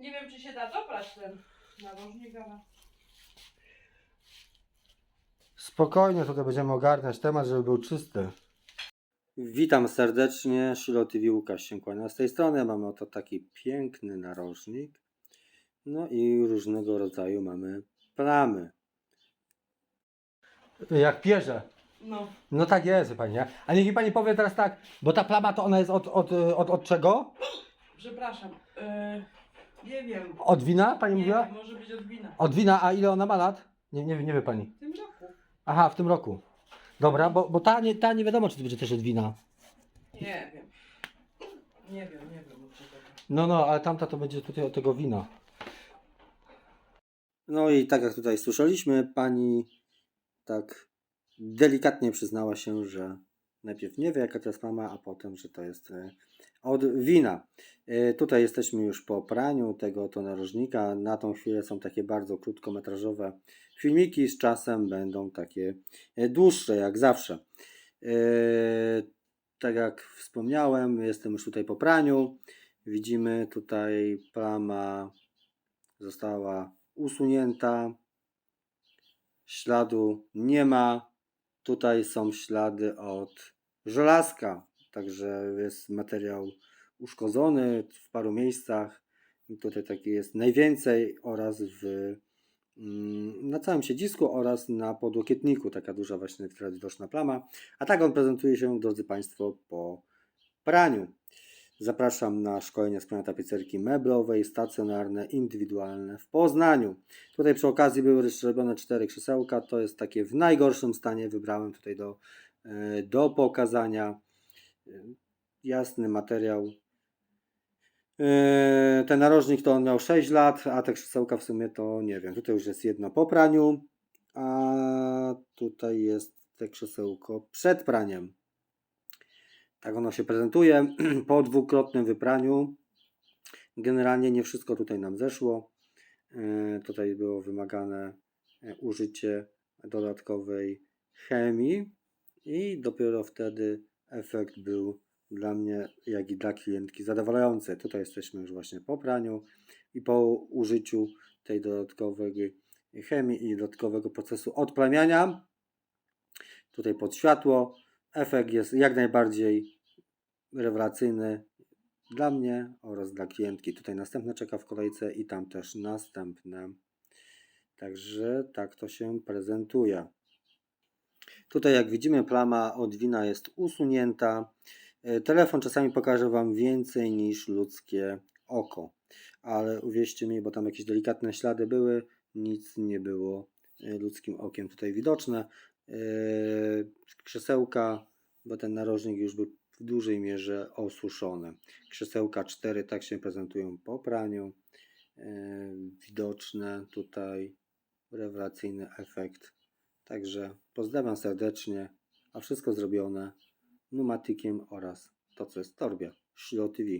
Nie wiem, czy się da dobrać ten narożnik, ale... Spokojnie tutaj będziemy ogarniać temat, żeby był czysty. Witam serdecznie, Shilo TV Łukasz się kłania. Z tej strony mamy oto taki piękny narożnik. No i różnego rodzaju mamy plamy. Jak pierze. No, No tak jest, wie pani, nie? A niech mi pani powie teraz tak, bo ta plama to ona jest od, od, od, od czego? przepraszam. Yy, nie wiem. Od wina, pani nie mówiła? wiem, może być od wina. Od wina, a ile ona ma lat? Nie, nie, nie wie pani. W tym roku. Aha, w tym roku. Dobra, bo, bo ta, nie, ta nie wiadomo, czy to będzie też od wina. Nie wiem. Nie wiem, nie wiem od czego. No, no, ale tamta to będzie tutaj od tego wina. No i tak jak tutaj słyszeliśmy, pani tak delikatnie przyznała się, że najpierw nie wie jaka to jest mama, a potem, że to jest e, od wina. E, Tutaj jesteśmy już po praniu tego to narożnika. Na tą chwilę są takie bardzo krótkometrażowe filmiki, z czasem będą takie e, dłuższe, jak zawsze. E, Tak jak wspomniałem, jestem już tutaj po praniu. Widzimy tutaj plama została usunięta. Śladu nie ma. Tutaj są ślady od żelazka, także jest materiał uszkodzony w paru miejscach. I Tutaj taki jest najwięcej oraz w, mm, na całym siedzisku oraz na podłokietniku. Taka duża właśnie teraz widoczna plama. A tak on prezentuje się, drodzy Państwo, po praniu. Zapraszam na szkolenie z prania tapicerki meblowej, stacjonarne, indywidualne w Poznaniu. Tutaj przy okazji były robione cztery krzesełka. To jest takie w najgorszym stanie. Wybrałem tutaj do, e, do pokazania. Jasny materiał. E, Ten narożnik to on miał 6 lat, a te krzesełka w sumie to nie wiem. Tutaj już jest jedno po praniu, a tutaj jest te krzesełko przed praniem. Tak ono się prezentuje po dwukrotnym wypraniu. Generalnie nie wszystko tutaj nam zeszło. E, Tutaj było wymagane e, użycie dodatkowej chemii i dopiero wtedy efekt był dla mnie, jak i dla klientki zadowalający. Tutaj jesteśmy już właśnie po praniu i po użyciu tej dodatkowej chemii i dodatkowego procesu odplamiania. Tutaj pod światło. Efekt jest jak najbardziej rewelacyjny dla mnie oraz dla klientki. Tutaj następne czeka w kolejce i tam też następne. Także tak to się prezentuje. Tutaj jak widzimy plama od wina jest usunięta. E, Telefon czasami pokaże Wam więcej niż ludzkie oko. Ale uwierzcie mi, bo tam jakieś delikatne ślady były, nic nie było e, ludzkim okiem tutaj widoczne. E, Krzesełka, bo ten narożnik już był w dużej mierze osuszone. Krzesełka 4 tak się prezentują po praniu. Widoczne tutaj rewelacyjny efekt. Także pozdrawiam serdecznie, a wszystko zrobione pneumatikiem oraz to, co jest w torbie. Shilo TV.